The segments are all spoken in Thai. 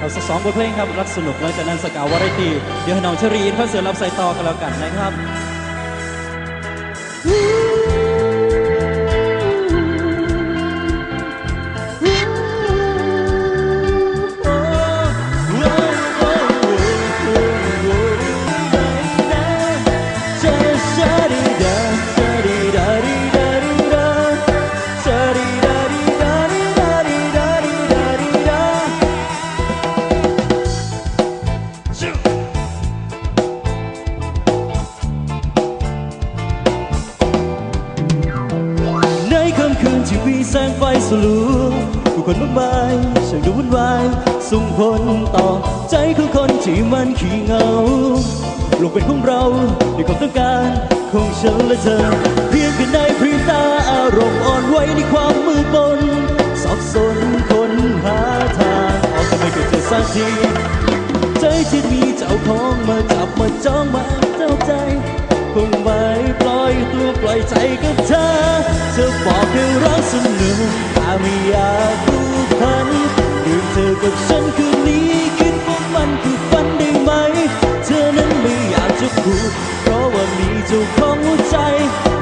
เราสักสองบทเพลงครับรักสนุกแล้วจากนั้นสกาววาไรตีเดี๋ยวให้น้องชรีนเขาเสือรับใส่ต่อกันแล้วกันนะครับ ใจของคนที่มันขี้เหงาโลกเป็นของเราด้วยความต้องการของฉันและเธอ เพียงแค่ในพริบตาอารมณ์อ่อนไหวในความมืดมนสับสนคนหาทางออกแต่ไม่เคยเจอสักทีใจที่มีเจ้าของมาจับมาจ้องมาเจ้าใจคงไม่ปล่อยตัวปล่อยใจกับเธอเธอบอกให้รักสนุกแต่ไม่อยากผูกพันเรื่องเธอกับฉันคืนนี้คิดว่ามัน หัวใจ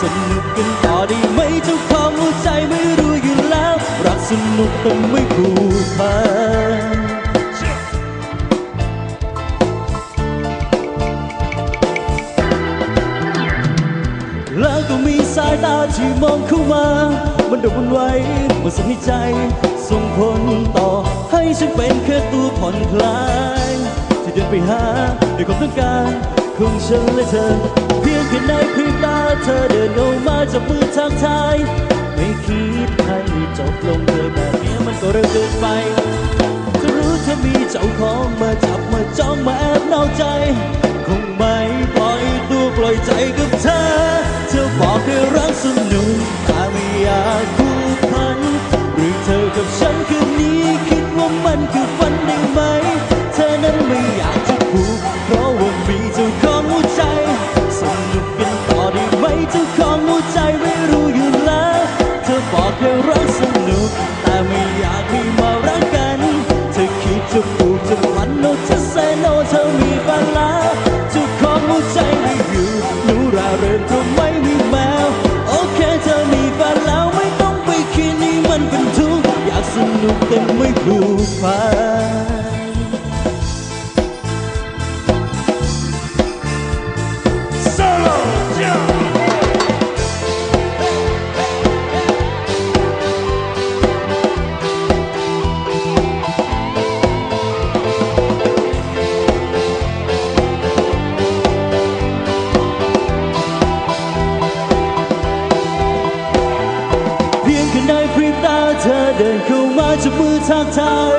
สนุกกันต่อได้ไหมเจ้าของหัวใจไม่รู้อยู่แล้ว รักสนุกแต่ไม่ผูกพันแล้วก็มีสายตาที่มองเข้ามา มันดมันไหวมันสั่นให้ใจ ส่งผลต่อให้ฉันเป็นแค่ตัวผ่อนคลาย ที่เดินไปหาด้วยความต้องการของฉันและเธอ แค่ในพริบตาเธอเดินออกมาจากมือทางทาย ไม่คิดให้จบลงเลยแบบนี้มันก็เร็วเกินไปจะรู้เธอมีเจ้าของมาจับมาจ้องมาแอบนอกใจ คงไม่ปล่อยตัวปล่อยใจกับเธอ อคิ ทาย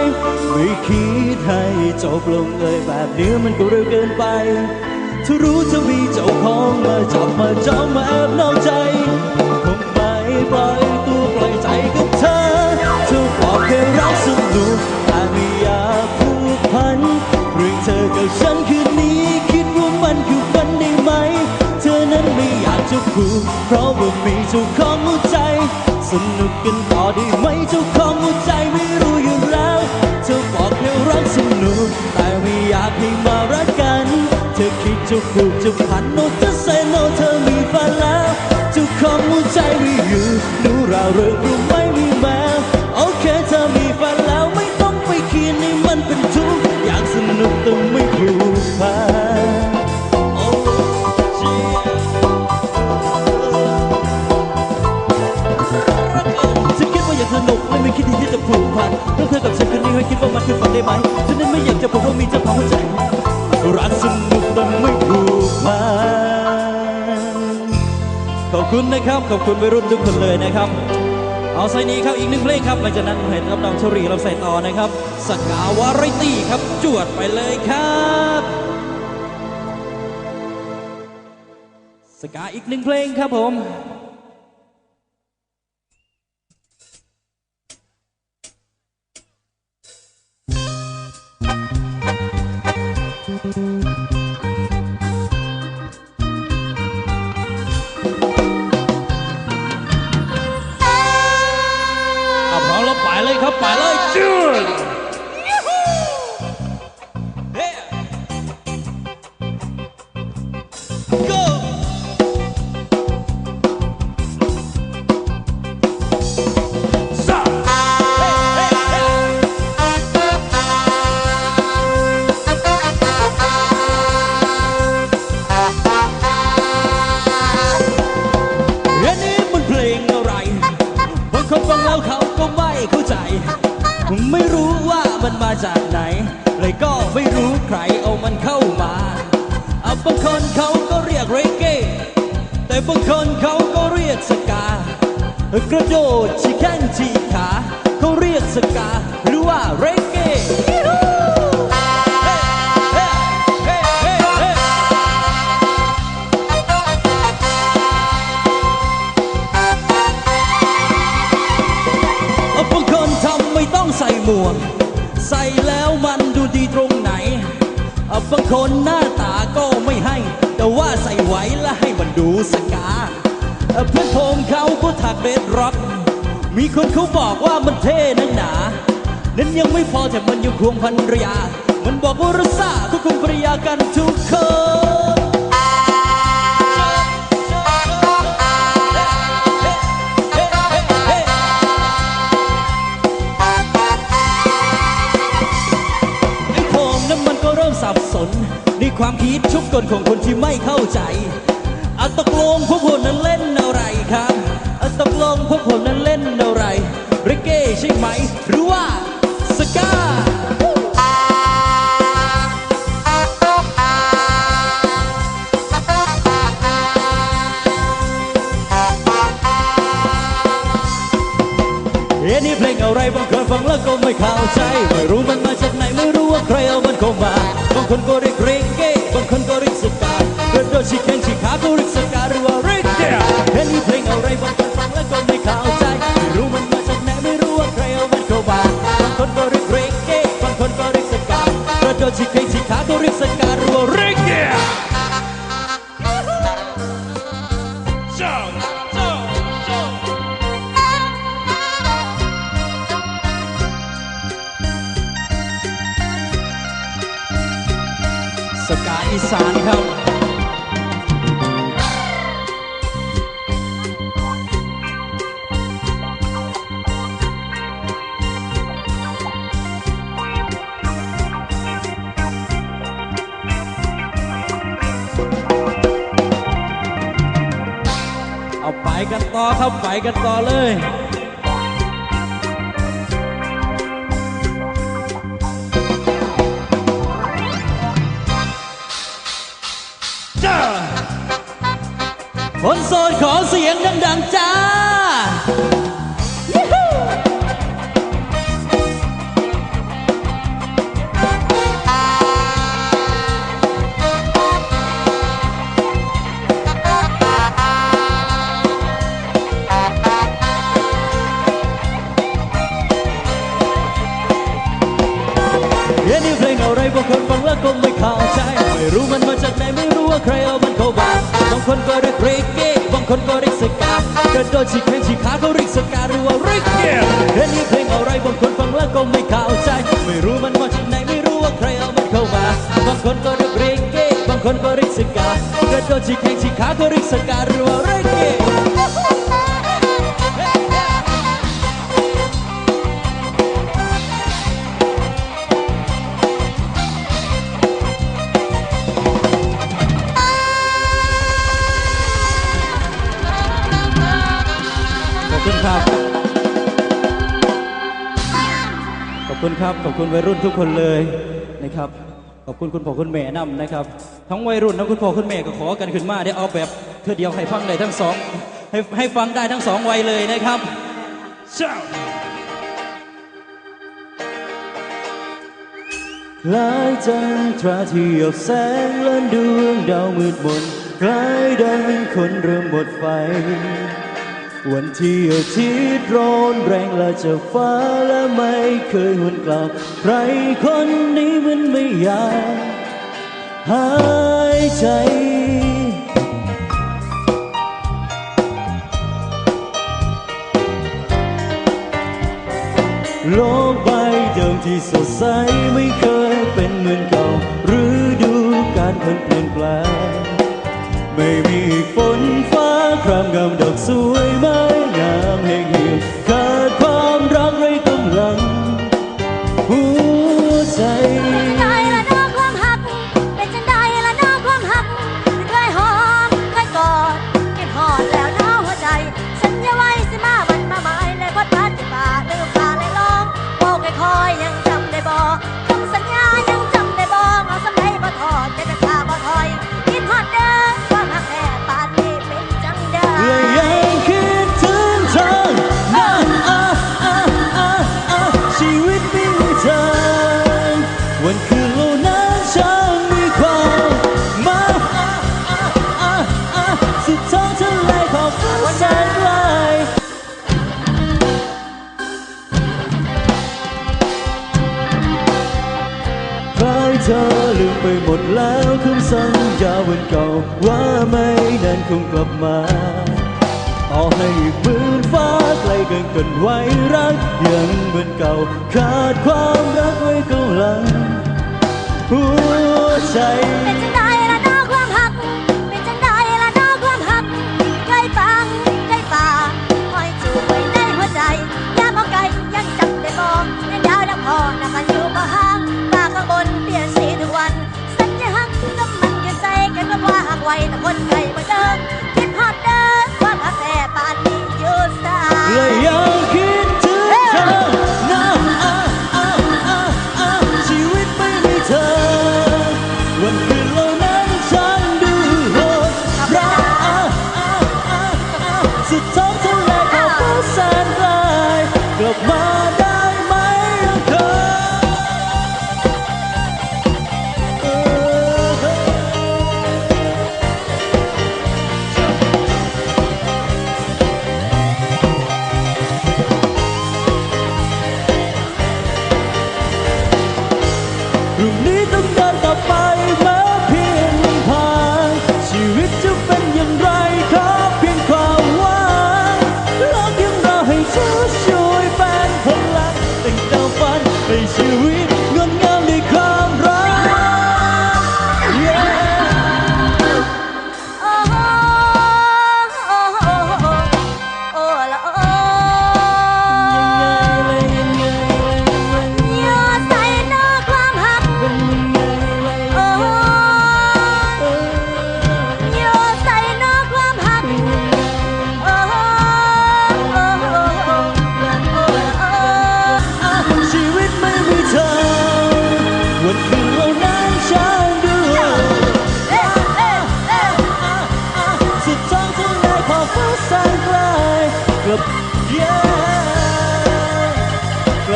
ไม่คิดให้จบลงเลยแบบนี้มันก็เร็วเกินไปเธอรู้เธอมีเจ้าของมาจับมาจ้องมาแอบนอกใจคงไม่ปล่อยตัวปล่อยใจกับเธอเธอบอกแค่รักสนุกแต่ไม่อยากผูกพันเรื่องเธอกับฉันคืนนี้คิดว่ามันคือฝันได้ไหม เธอนั้นไม่อยากจะพูดเพราะว่ามีเจ้าของหัวใจ สนุกกันต่อได้ไหมเจ้าของหัวใจไม่รู้ ให้มารักกัน เธอคิดจะผูกจะพันโนจะเซโนเธอมีแฟนแล้วจ้าของหัวใจไม่อยู่หนูราเริงรู้ไม่มีแมวโอเคเธอมีแฟนแล้วไม่ต้องไปคิดให้มันเป็นทุกข์อยากสนุกแต่ไม่ผูกพันเจียฉันคิดว่าอยากสนุกและไม่คิดที่จะผูกพันเรื่องเธอกับฉันคืนนี้ให้คิดว่ามันคือฝัน นะครับ ขอบคุณวัยรุ่นทุกคนเลยนะครับ เอาใส่นี้ครับอีกหนึ่งเพลงครับหลังจากนั้นเห็นรับน้องชรีเราใส่ต่อนะครับ สกาวาไรตี้ครับ จวดไปเลยครับสกาอีกหนึ่งเพลงครับผม ครเอามันเข้ามาเอะบางคนเขาก็เรียกเรเก้แต่บางคนเขาก็เรียกสกากระโดดชี้แข้งชี้ขาเขาเรียกสกาหรือว่าเรเก้บางคนทำไม่ต้องใส่หมวก ใส่แล้วมันดูดีตรง บางคนหน้าตาก็ไม่ให้ แต่ว่าใส่ไว้และให้มันดูสกา เพื่อนผมเขาก็ถักเบสร็อก มีคนเขาบอกว่ามันเท่นักหนา นั้นยังไม่พอแต่มันยังควงพันรยา มันบอกว่ารักษาก็คงปริยากันทุกคน ความคิดชุกกลของคนที่ไม่เข้าใจอะตกลงพวกผมนั้นเล่นอะไรครับอะตกลงพวกผมนั้นเล่นอะไรเรเก้ใช่ไหม หรือว่าสกาเอ๊ะนี่เพลงอะไรบางคนฟังแล้วก็ไม่เข้าใจ ไม่รู้มันมาจากไหน ไม่รู้ว่าใครเอามันเข้ามาบางคนก็เรียกากระโดดชิแกันต่อครับไปกันต่อเลยจ้าคนโสดขอเสียงดัง ๆ จ้าางคนฟังแล้วก็ไม่เข้าใจ ไม่รู้มันมาจากไหนไม่รู้ว่าใครเอามันเข้ามาบางคนก็เรียกเรเก้บางคนก็เรียกสกากระโดดฉีกแข้งฉีกขาเขาเรียกสกาหรือว่าเรเก้เฮ้ยนี่เพลงอะไรบางคนฟังแล้วก็ไม่เข้าใจ ไม่รู้มันมาจากไหนไม่รู้ว่าใครเอามันเข้ามาบางคนก็เรียกเรเก้บางคนก็เรียกสกากระโดดฉีกแข้งฉีกขาเขาเรียกสกาหรือว่าเรเก้ คุณครับ ขอบคุณวัยรุ่นทุกคนเลยนะครับ ขอบคุณคุณพ่อคุณแม่นำนะครับ ทั้งวัยรุ่นทั้งคุณพ่อคุณแม่ก็ขอกันขึ้นมาได้เอาแบบเพื่อเดียวให้ฟังได้ทั้งสองให้ให้ฟังได้ทั้งสองวัยเลยนะครับ Shout. คล้ายจันทราที่ออกแสงเลื่อนดวงดาวมืดมนคล้ายดังคนเริ่มหมดไฟ วันที่อาทิตย์ร้อนแรงและจากฟ้าและไม่เคยหวนกลับ ใครคนนี้มันไม่อยากหายใจโลกใบเดิมที่สดใส แล้วคำสัญญาวันเก่าว่าไม่นานคงกลับมาต่อให้หมื่นฟ้าไกลกันกันไว้รักยังเหมือนเก่าขาดความรักไว้กำลังหัวใจเป็นจังได้ละน้อความหัก เป็นจังได้ละน้อความหักใกล้ฟังใกล้ป่าคอยจูบไว้ในหัวใจยามเอาไกลยังจับได้บอกยังยาวดังพอนักกันอยู่บ่ห่างตาข้างบนเปลี่ยน คนไกลเหมือนเดิมคิดฮอ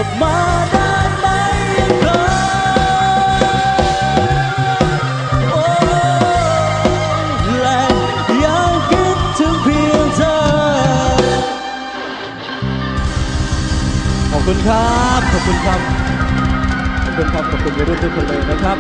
บมาได้ไหมเคยโอ้และยังคิดถึงเพียงเธอ ขอบคุณครับ ขอบคุณครับขอบคุณครับขอบคุณไปรุ่นทุกคนเลยนะครับ